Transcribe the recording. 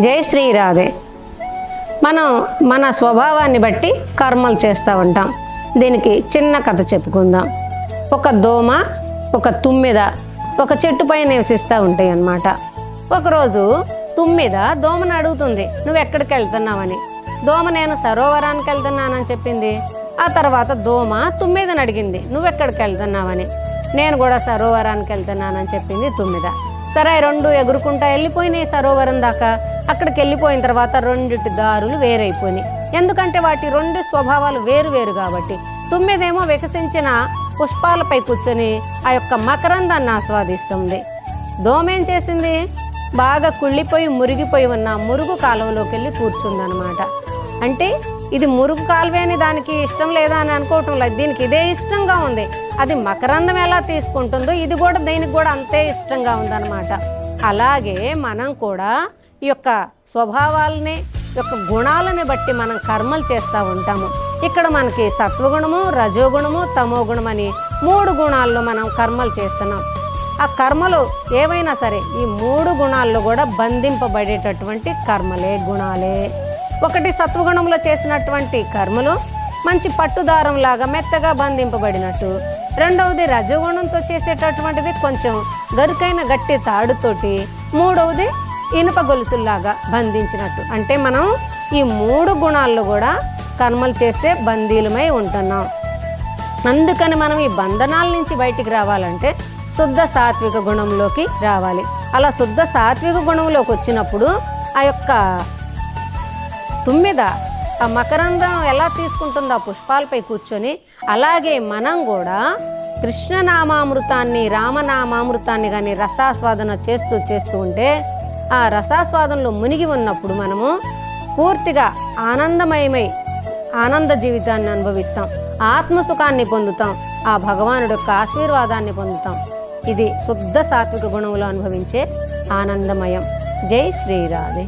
జై శ్రీరాధే మనం మన స్వభావాన్ని బట్టి కర్మలు చేస్తూ ఉంటాం. దీనికి చిన్న కథ చెప్పుకుందాం. ఒక దోమ ఒక తుమ్మిద ఒక చెట్టు పైన నివసిస్తూ ఉంటాయి అన్నమాట. ఒకరోజు తుమ్మిద దోమను అడుగుతుంది నువ్వు ఎక్కడికి వెళ్తున్నావని? దోమ నేను సరోవరానికి వెళ్తున్నానని చెప్పింది. ఆ తర్వాత దోమ తుమ్మిదని అడిగింది నువ్వు ఎక్కడికి వెళ్తున్నావని? నేను కూడా సరోవరానికి వెళ్తున్నానని చెప్పింది తుమ్మిద. సరే రెండు ఎగురుకుంటా వెళ్ళిపోయినాయి సరోవరం దాకా. అక్కడికి వెళ్ళిపోయిన తర్వాత రెండిటి దారులు వేరైపోయినాయి. ఎందుకంటే వాటి రెండు స్వభావాలు వేరు వేరు కాబట్టి. తుమ్మిదేమో వికసించిన పుష్పాలపై కూర్చొని ఆ యొక్క మకరందాన్ని ఆస్వాదిస్తుంది. దోమ ఏం చేసింది? బాగా కుళ్ళిపోయి మురిగిపోయి ఉన్న మురుగు కాలువలోకి వెళ్ళి కూర్చుందనమాట. అంటే ఇది మురుగు కాలువే అని దానికి ఇష్టం లేదా అని అనుకోవటం లేదు. దీనికి ఇదే ఇష్టంగా ఉంది. అది మకరందం ఎలా తీసుకుంటుందో ఇది కూడా దీనికి కూడా అంతే ఇష్టంగా ఉందన్నమాట. అలాగే మనం కూడా ఈ యొక్క స్వభావాలని యొక్క గుణాలని బట్టి మనం కర్మలు చేస్తూ ఉంటాము. ఇక్కడ మనకి సత్వగుణము రజోగుణము తమోగుణం అని మూడు గుణాల్లో మనం కర్మలు చేస్తున్నాం. ఆ కర్మలు ఏవైనా సరే ఈ మూడు గుణాల్లో కూడా బంధింపబడేటటువంటి కర్మలే గుణాలే. ఒకటి సత్వగుణంలో చేసినటువంటి కర్మలు మంచి పట్టుదారం లాగా మెత్తగా బంధింపబడినట్టు. రెండవది రజగుణంతో చేసేటటువంటిది కొంచెం గరుకైన గట్టి తాడుతోటి మూడవది ఇనుప గొలుసుల్లాగా బంధించినట్టు. అంటే మనం ఈ మూడు గుణాల్లో కూడా కర్మలు చేస్తే బందీలమై ఉంటున్నాం. అందుకని మనం ఈ బంధనాల నుంచి బయటికి రావాలంటే శుద్ధ సాత్విక గుణంలోకి రావాలి. అలా శుద్ధ సాత్విక గుణంలోకి వచ్చినప్పుడు ఆ యొక్క తుమ్మిద. ఆ మకరందం ఎలా తీసుకుంటుందో ఆ పుష్పాలపై కూర్చొని అలాగే మనం కూడా కృష్ణనామామృతాన్ని రామనామామృతాన్ని కానీ రసాస్వాదన చేస్తూ చేస్తూ ఉంటే ఆ రసాస్వాదంలో మునిగి ఉన్నప్పుడు మనము పూర్తిగా ఆనందమయమై ఆనంద జీవితాన్ని అనుభవిస్తాం. ఆత్మసుఖాన్ని పొందుతాం. ఆ భగవానుడు యొక్క ఆశీర్వాదాన్ని పొందుతాం. ఇది శుద్ధ సాత్విక గుణంలో అనుభవించే ఆనందమయం. జై శ్రీరాధే